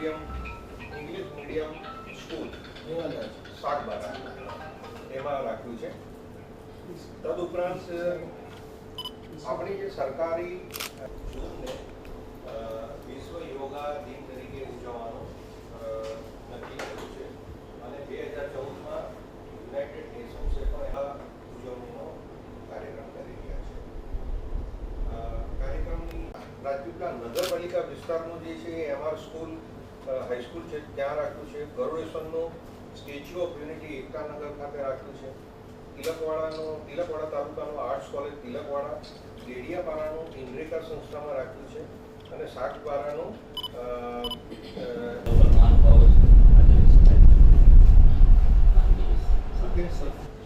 Medium English medium school Sagbara એમાં રાખ્યું છે. તદુપરાંત આપણી જે સરકારી જૂનને વિશ્વ યોગા દિન તરીકે ઉજવવાનું નક્કી કર્યું છે. અને બે હજાર ચૌદમાં યુનાઇટેડ નેશન્સે પણ આ ઉજવણીનો કાર્યક્રમ કરી રહ્યા છે. કાર્યક્રમની રાજપીપળા નગરપાલિકા વિસ્તારનું જે છે, એમાં સ્કૂલ હાઈસ્કૂલ છે ત્યાં રાખ્યું છે. ગરુડેશ્વરનું સ્ટેચ્યુ ઓફ યુનિટી એકતાનગર ખાતે રાખ્યું છે. તિલકવાડાનું તિલકવાડા તાલુકાનું આર્ટ્સ કોલેજ તિલકવાડા. ડેડિયાપાડાનું ઇન્દ્રિકા સંસ્થામાં રાખ્યું છે. અને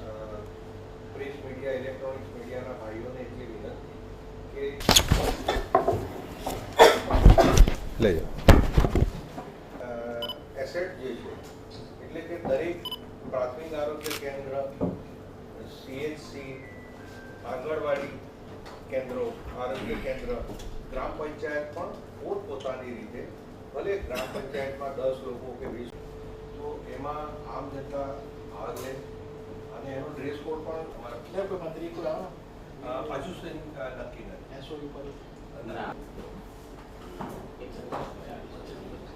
અ, પ્રેસ મીડિયા ઇલેક્ટ્રોનિક્સ મીડિયાના ભાઈઓને એટલી વિનંતી કે લઈ જાઓ. છે એટલે કે દરેક પ્રાથમિક આરોગ્ય કેન્દ્ર સીએચસી આંગણવાડી કેન્દ્રો આરોગ્ય કેન્દ્ર ગ્રામ પંચાયત પણ પોતપોતાની રીતે ભલે ગ્રામ પંચાયતમાં દસ લોકો કે વીસ તો એમાં આમ જતા ભાગ લે અને એનો ડ્રેસ કોડ પણ અમારા મંત્રી હજુ સુધી નક્કી નથી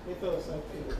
એ તો સાચી